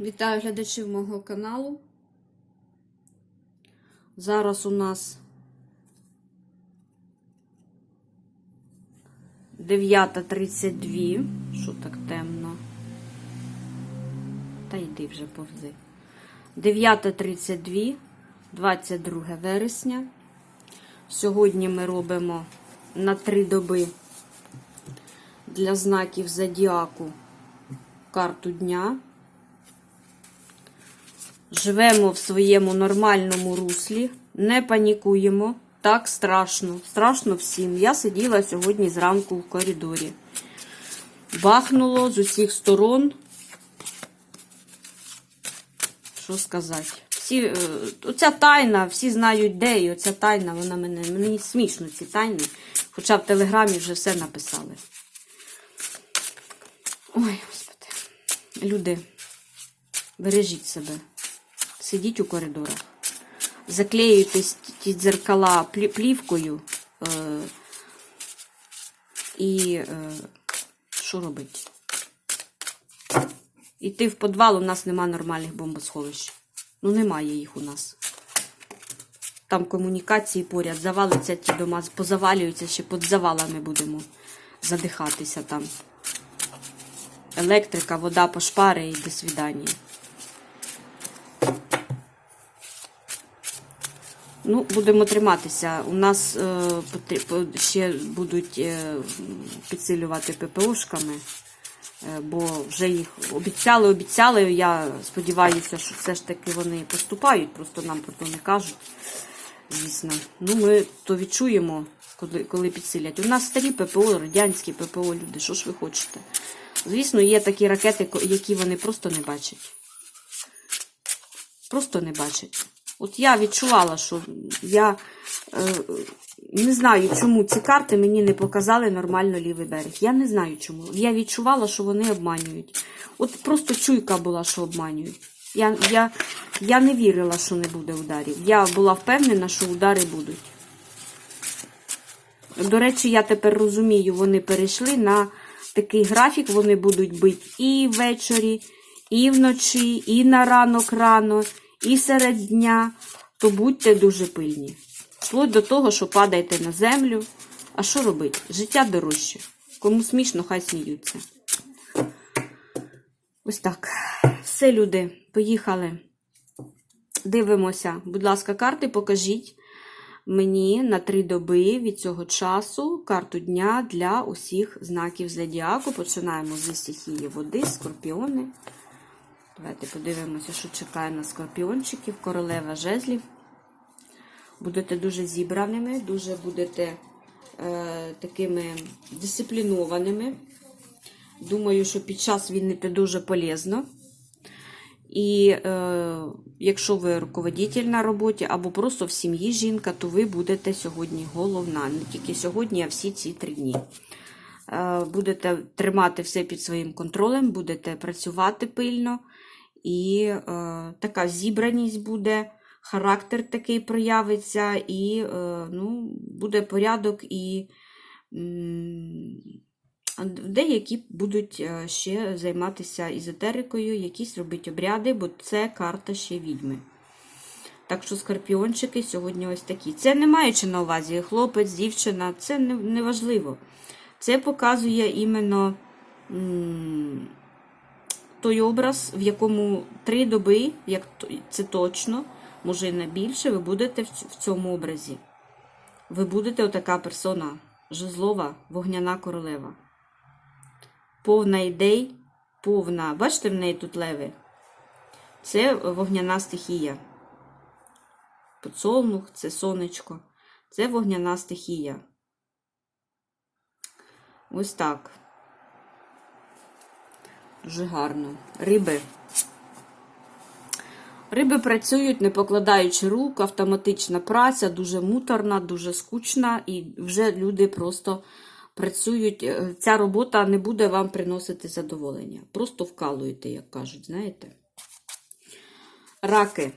Вітаю глядачів мого каналу. Зараз у нас 9.32. Що так темно? Та йди вже повзи. 9.32, 22 вересня. Сьогодні ми робимо на три доби для знаків зодіаку карту дня. Живемо в своєму нормальному руслі, не панікуємо. Так страшно. Страшно всім. Я сиділа сьогодні зранку в коридорі. Бахнуло з усіх сторон. Що сказати? Всі, е, оця тайна, всі знають, де, і оця тайна, вона мене, мені смішно ці тайни. Хоча в телеграмі вже все написали. Ой, господи. Люди, бережіть себе. Сидіть у коридорах. Заклеюйте ті дзеркала плівкою. Е, і е, що робити? Іти в підвал, у нас нема нормальних бомбосховищ. Ну, немає їх у нас. Там комунікації поряд, завалиться ті дома, позавалюються, ще під завалами будемо задихатися там. Електрика, вода пошпари і до свидання. Ну, будемо триматися. У нас е, ще будуть е, підсилювати ППОшками, е, бо вже їх обіцяли, обіцяли. Я сподіваюся, що все ж таки вони поступають, просто нам про то не кажуть. Звісно. Ну, ми то відчуємо, коли, коли підсилять. У нас старі ППО, радянські ППО, люди, що ж ви хочете? Звісно, є такі ракети, які вони просто не бачать. Просто не бачать. От я відчувала, що я е, не знаю, чому ці карти мені не показали нормально лівий берег. Я не знаю чому. Я відчувала, що вони обманюють. От просто чуйка була, що обманюють. Я, я, я не вірила, що не буде ударів. Я була впевнена, що удари будуть. До речі, я тепер розумію, вони перейшли на такий графік, вони будуть бити і ввечері, і вночі, і на ранок рано, і серед дня. То будьте дуже пильні. Вплоть до того, що падайте на землю. А що робити? Життя дорожче. Кому смішно, хай сміються. Ось так. Все, люди, поїхали. Дивимося. Будь ласка, карти покажіть мені на три доби від цього часу карту дня для усіх знаків зодіаку. Починаємо зі стихії води, скорпіони. Давайте подивимося, що чекає на скорпіончиків, королева жезлів. Будете дуже зібраними, дуже будете е, такими дисциплінованими. Думаю, що під час війни дуже полезно. І е, якщо ви руководитель на роботі або просто в сім'ї жінка, то ви будете сьогодні головна. Не тільки сьогодні, а всі ці три дні. Е, будете тримати все під своїм контролем, будете працювати пильно, і е, така зібраність буде, характер такий проявиться, і е, ну, буде порядок і. Деякі будуть е, ще займатися ізотерикою, якісь робити обряди, бо це карта ще відьми. Так що скорпіончики сьогодні ось такі. Це не маючи на увазі хлопець, дівчина, це не, не важливо. Це показує іменно той образ, в якому три доби, як це точно, може і не більше, ви будете в цьому образі. Ви будете отака персона, жезлова, вогняна королева повна ідей, повна. Бачите, в неї тут леви? Це вогняна стихія. Подсолнух, це сонечко. Це вогняна стихія. Ось так. Дуже гарно. Риби. Риби працюють, не покладаючи рук, автоматична праця, дуже муторна, дуже скучна, і вже люди просто працюють. Е, Ця робота не буде вам приносити задоволення. Просто вкалуєте, як кажуть, знаєте. Раки.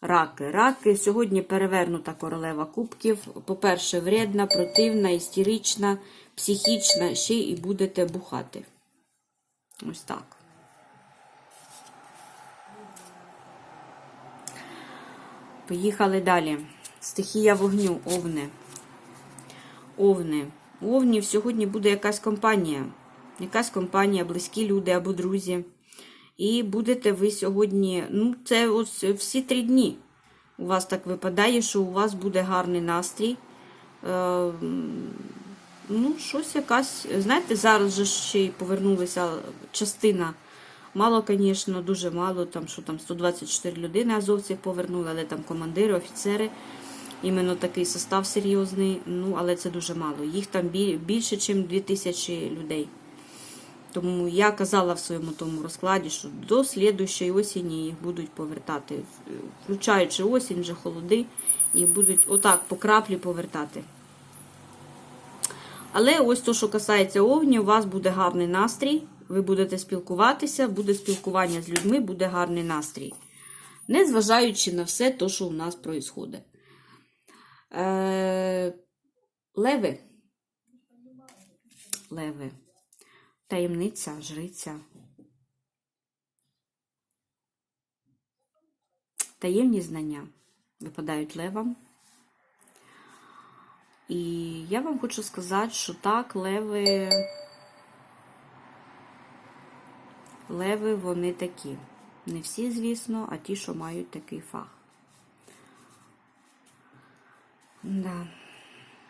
Раки. Раки. Сьогодні перевернута королева кубків. По-перше, вредна, противна, істерична, психічна, ще й будете бухати. Ось так. Поїхали далі. Стихія вогню, овни. Овни. У овнів сьогодні буде якась компанія. Якась компанія, близькі люди або друзі. І будете ви сьогодні, ну, це ось всі три дні. У вас так випадає, що у вас буде гарний настрій. Е, Ну, щось якась. Знаєте, зараз же ще й повернулася частина. Мало, звісно, дуже мало, там, що там 124 людини азовців повернули, але там командири, офіцери. Іменно такий состав серйозний, ну, але це дуже мало. Їх там більше, ніж 2000 людей. Тому я казала в своєму тому розкладі, що до слідущої осені їх будуть повертати. Включаючи осінь, вже холоди, їх будуть отак по краплі повертати. Але ось то, що касається овнів, у вас буде гарний настрій, ви будете спілкуватися, буде спілкування з людьми, буде гарний настрій. Незважаючи на все те, що у нас відбувається. Е, леви. Леви. Таємниця, жриця. Таємні знання випадають левам. І я вам хочу сказати, що так, леви. Леви вони такі. Не всі, звісно, а ті, що мають такий фах. Да.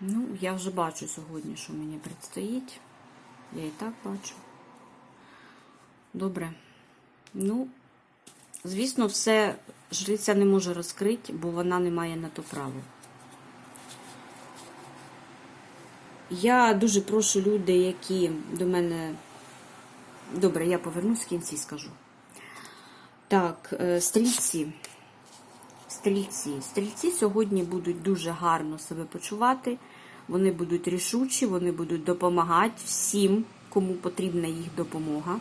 Ну, я вже бачу сьогодні, що мені предстоїть. Я і так бачу. Добре. Ну, звісно, все жриця не може розкрити, бо вона не має на то право. Я дуже прошу люди, які до мене. Добре, я повернусь в кінці скажу. Так, е, стрільці. Стрільці. Стрільці сьогодні будуть дуже гарно себе почувати. Вони будуть рішучі, вони будуть допомагати всім, кому потрібна їх допомога.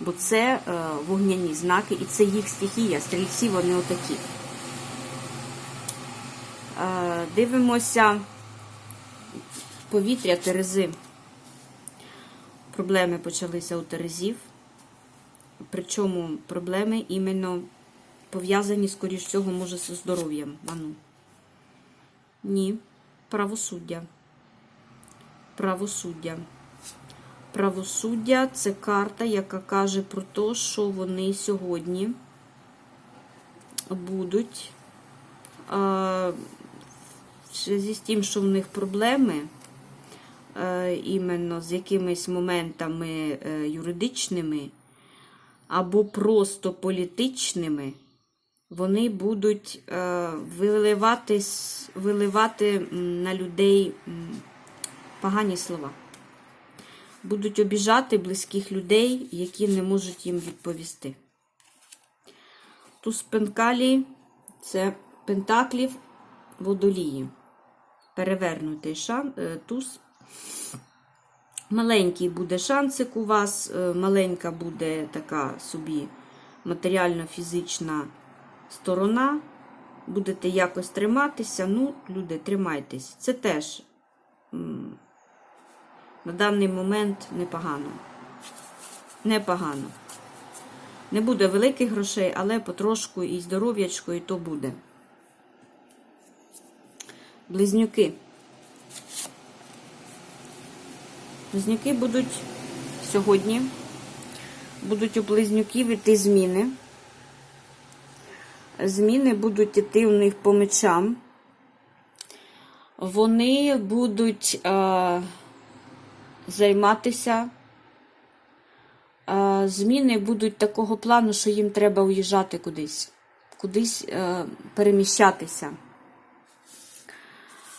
Бо це е, вогняні знаки і це їх стихія. Стрільці вони отакі. Е, дивимося повітря Терези. Проблеми почалися у Терезів. Причому проблеми іменно пов'язані, скоріш всього, може, зі здоров'ям. Ану. Ні. Правосуддя. Правосуддя. Правосуддя це карта, яка каже про те, що вони сьогодні будуть зв'язку з тим, що в них проблеми іменно з якимись моментами е, юридичними або просто політичними, вони будуть е, виливати, виливати на людей погані слова. Будуть обіжати близьких людей, які не можуть їм відповісти. Туз пенкалі це пентаклів водолії. Перевернутий е, туз. Маленький буде шансик у вас, е, маленька буде така собі матеріально-фізична сторона. Будете якось триматися. Ну, люди, тримайтесь. Це теж на даний момент непогано. Непогано. Не буде великих грошей, але потрошку і здоров'ячко, і то буде. Близнюки. Близнюки будуть сьогодні. Будуть у близнюків іти зміни. Зміни будуть іти у них по мечам. Вони будуть е, займатися. Е, зміни будуть такого плану, що їм треба уїжджати кудись, кудись е, переміщатися.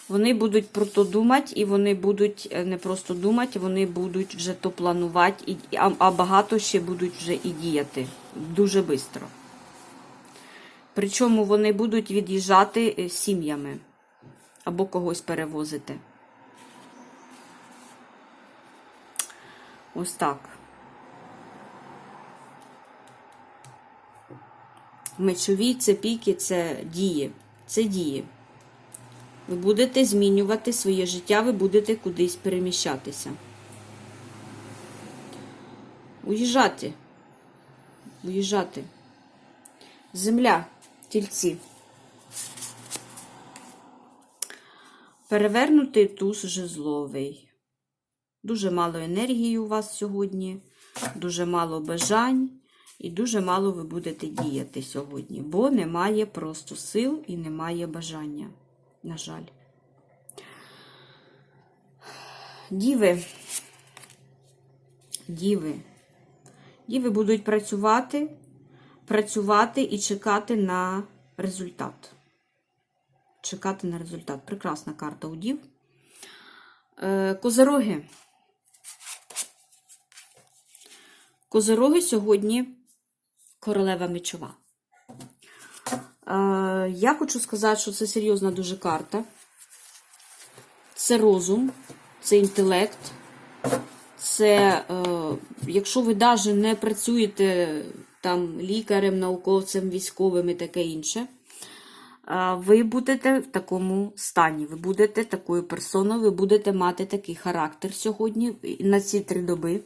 Вони будуть про то думати, і вони будуть е, не просто думати, вони будуть вже то планувати, а, багато ще будуть вже і діяти дуже швидко. Причому вони будуть від'їжджати е, сім'ями або когось перевозити. Ось так. Мечові це піки, це дії. Це дії. Ви будете змінювати своє життя, ви будете кудись переміщатися. Уїжджати. Уїжджати. Земля, тільці. Перевернутий туз жезловий. Дуже мало енергії у вас сьогодні, дуже мало бажань і дуже мало ви будете діяти сьогодні, бо немає просто сил і немає бажання. На жаль. Діви. Діви. Діви будуть працювати, працювати і чекати на результат. Чекати на результат. Прекрасна карта у дів. Е, Козороги. Козороги сьогодні королева мечова. Е, Я хочу сказати, що це серйозна дуже карта. Це розум, це інтелект. Це, е, якщо ви навіть не працюєте там лікарем, науковцем, військовим і таке інше, е, ви будете в такому стані, ви будете такою персоною, ви будете мати такий характер сьогодні на ці три доби.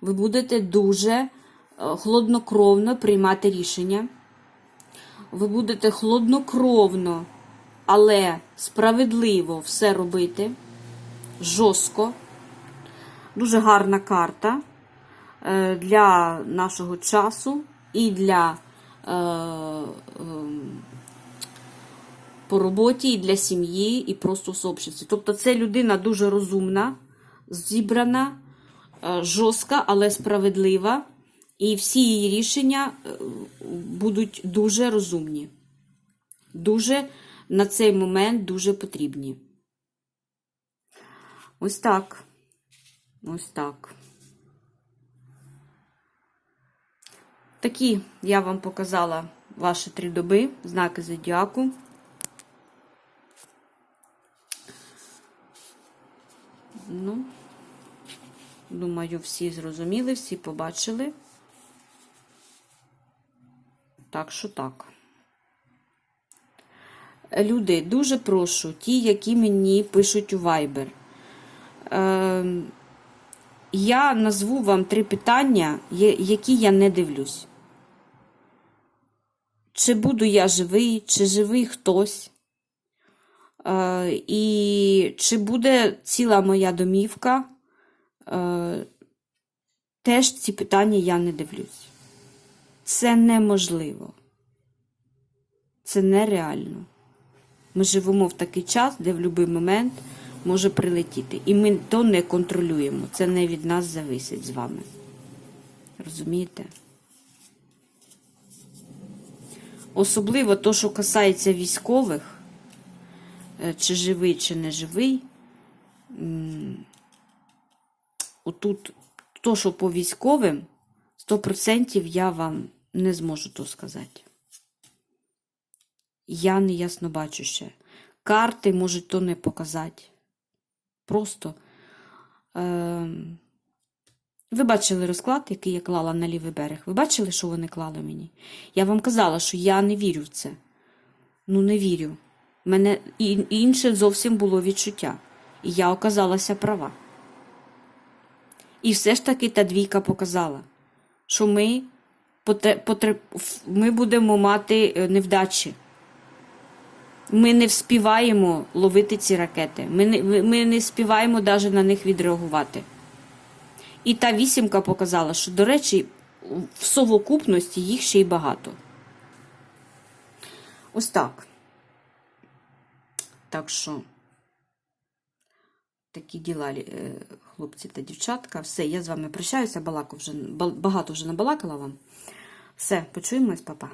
Ви будете дуже хладнокровно приймати рішення. Ви будете хладнокровно, але справедливо все робити, жорстко. Дуже гарна карта е, для нашого часу і для е, ем, по роботі, і для сім'ї, і просто в сообществі. Тобто це людина дуже розумна, зібрана, е, жорстка, але справедлива. І всі її рішення е, будуть дуже розумні. Дуже на цей момент дуже потрібні. Ось так. Ось так. Такі я вам показала ваші три доби, знаки зодіаку. Ну, думаю, всі зрозуміли, всі побачили. Так що так. Люди, дуже прошу, ті, які мені пишуть у Viber. Е, я назву вам три питання, які я не дивлюсь. Чи буду я живий, чи живий хтось? Е, і чи буде ціла моя домівка? Е, теж ці питання я не дивлюсь. Це неможливо. Це нереально. Ми живемо в такий час, де в будь-який момент може прилетіти. І ми то не контролюємо. Це не від нас зависить з вами. Розумієте? Особливо то, що касається військових, е, чи живий, чи не живий. Отут, то, що по військовим, 100% я вам не зможу то сказати. Я не ясно бачу ще. Карти можуть то не показати. Просто. Е, ви бачили розклад, який я клала на лівий берег. Ви бачили, що вони клали мені? Я вам казала, що я не вірю в це. Ну, не вірю. Мене інше зовсім було відчуття. І я оказалася права. І все ж таки та двійка показала, що ми, ми будемо мати е, невдачі. Ми не вспіваємо ловити ці ракети. Ми не, ми- не співаємо навіть на них відреагувати. І та вісімка показала, що, до речі, в совокупності їх ще й багато. Ось так. Так що, такі діла, е, хлопці та дівчатка. Все, я з вами прощаюся, балаку вже, багато вже набалакала вам. Все, почуємось, папа.